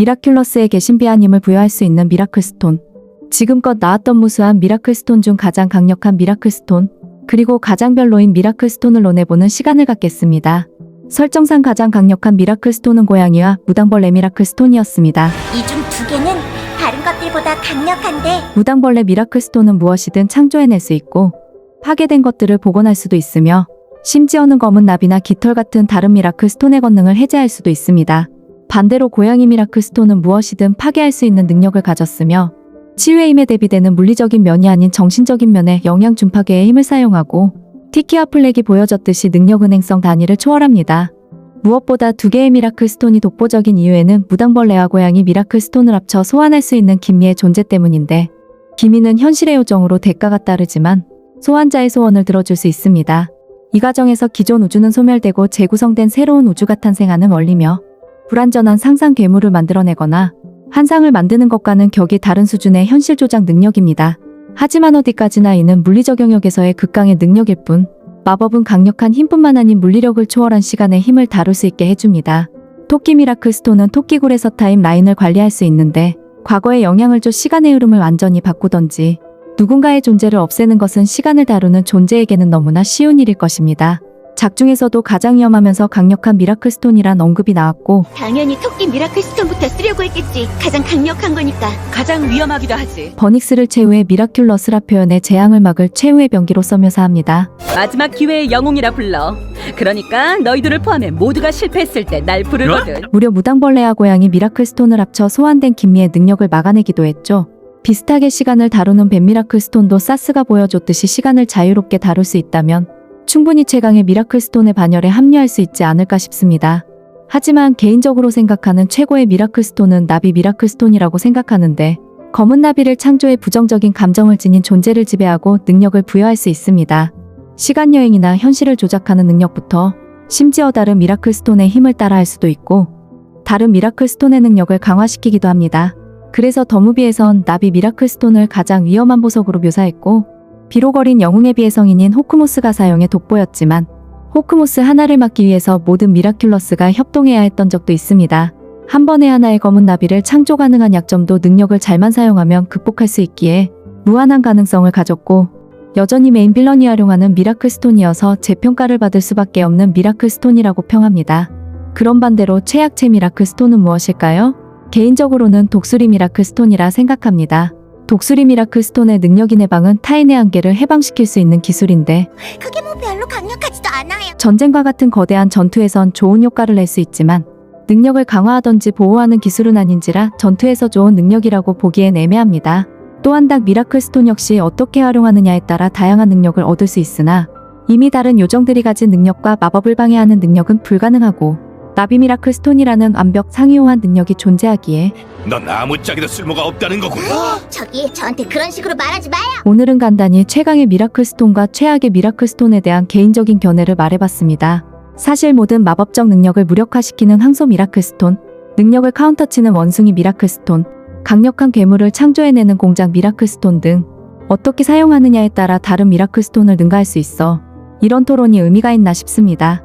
미라큘러스에게 신비한 힘을 부여할 수 있는 미라클 스톤. 지금껏 나왔던 무수한 미라클 스톤 중 가장 강력한 미라클 스톤, 그리고 가장 별로인 미라클 스톤을 논해보는 시간을 갖겠습니다. 설정상 가장 강력한 미라클 스톤은 고양이와 무당벌레 미라클 스톤이었습니다. 이 중 두 개는 다른 것들보다 강력한데 무당벌레 미라클 스톤은 무엇이든 창조해낼 수 있고 파괴된 것들을 복원할 수도 있으며 심지어는 검은 나비나 깃털 같은 다른 미라클 스톤의 권능을 해제할 수도 있습니다. 반대로 고양이 미라클 스톤은 무엇이든 파괴할 수 있는 능력을 가졌으며 힘에 대비되는 물리적인 면이 아닌 정신적인 면에 영양 준파계의 힘을 사용하고 티키와 플렉이 보여졌듯이 능력 은행성 단위를 초월합니다. 무엇보다 두 개의 미라클 스톤이 독보적인 이유에는 무당벌레와 고양이 미라클 스톤을 합쳐 소환할 수 있는 기미의 존재 때문인데 기미는 현실의 요정으로 대가가 따르지만 소환자의 소원을 들어줄 수 있습니다. 이 과정에서 기존 우주는 소멸되고 재구성된 새로운 우주가 탄생하는 원리며 불완전한 상상 괴물을 만들어내거나 환상을 만드는 것과는 격이 다른 수준의 현실 조작 능력입니다. 하지만 어디까지나 이는 물리적 영역에서의 극강의 능력일 뿐 마법은 강력한 힘뿐만 아닌 물리력을 초월한 시간의 힘을 다룰 수 있게 해줍니다. 토끼 미라클 스톤은 토끼굴에서 타임 라인을 관리할 수 있는데 과거에 영향을 줘 시간의 흐름을 완전히 바꾸던지 누군가의 존재를 없애는 것은 시간을 다루는 존재에게는 너무나 쉬운 일일 것입니다. 작중에서도 가장 위험하면서 강력한 미라클 스톤이란 언급이 나왔고 당연히 토끼 미라클 스톤부터 쓰려고 했겠지. 가장 강력한 거니까. 가장 위험하기도 하지. 버닉스를 최후의 미라큘러스라 표현해 재앙을 막을 최후의 병기로서 묘사합니다. 마지막 기회의 영웅이라 불러. 그러니까 너희들을 포함해 모두가 실패했을 때 날 부르거든. 무려 무당벌레와 고양이 미라클 스톤을 합쳐 소환된 김미의 능력을 막아내기도 했죠. 비슷하게 시간을 다루는 뱀 미라클 스톤도 사스가 보여줬듯이 시간을 자유롭게 다룰 수 있다면 충분히 최강의 미라클 스톤의 반열에 합류할 수 있지 않을까 싶습니다. 하지만 개인적으로 생각하는 최고의 미라클 스톤은 나비 미라클 스톤이라고 생각하는데 검은 나비를 창조해 부정적인 감정을 지닌 존재를 지배하고 능력을 부여할 수 있습니다. 시간 여행이나 현실을 조작하는 능력부터 심지어 다른 미라클 스톤의 힘을 따라할 수도 있고 다른 미라클 스톤의 능력을 강화시키기도 합니다. 그래서 더무비에선 나비 미라클 스톤을 가장 위험한 보석으로 묘사했고 비록 어린 영웅의 비의 성인인 호크모스가 사용해 돋보였지만 호크모스 하나를 막기 위해서 모든 미라큘러스가 협동해야 했던 적도 있습니다. 한 번에 하나의 검은 나비를 창조 가능한 약점도 능력을 잘만 사용하면 극복할 수 있기에 무한한 가능성을 가졌고 여전히 메인 빌런이 활용하는 미라클 스톤이어서 재평가를 받을 수밖에 없는 미라클 스톤이라고 평합니다. 그런 반대로 최약체 미라클 스톤은 무엇일까요? 개인적으로는 독수리 미라클 스톤이라 생각합니다. 독수리 미라클 스톤의 능력인의 방은 타인의 한계를 해방시킬 수 있는 기술인데 그게 뭐 별로 강력하지도 않아요. 전쟁과 같은 거대한 전투에선 좋은 효과를 낼 수 있지만 능력을 강화하던지 보호하는 기술은 아닌지라 전투에서 좋은 능력이라고 보기엔 애매합니다. 또한 닭 미라클 스톤 역시 어떻게 활용하느냐에 따라 다양한 능력을 얻을 수 있으나 이미 다른 요정들이 가진 능력과 마법을 방해하는 능력은 불가능하고 나비 미라클 스톤이라는 완벽 상이호한 능력이 존재하기에 넌 아무짝에도 쓸모가 없다는 거군. 저기 저한테 그런 식으로 말하지 마요. 오늘은 간단히 최강의 미라클 스톤과 최악의 미라클 스톤에 대한 개인적인 견해를 말해봤습니다. 사실 모든 마법적 능력을 무력화시키는 항소 미라클 스톤, 능력을 카운터치는 원숭이 미라클 스톤, 강력한 괴물을 창조해내는 공작 미라클 스톤 등 어떻게 사용하느냐에 따라 다른 미라클 스톤을 능가할 수 있어 이런 토론이 의미가 있나 싶습니다.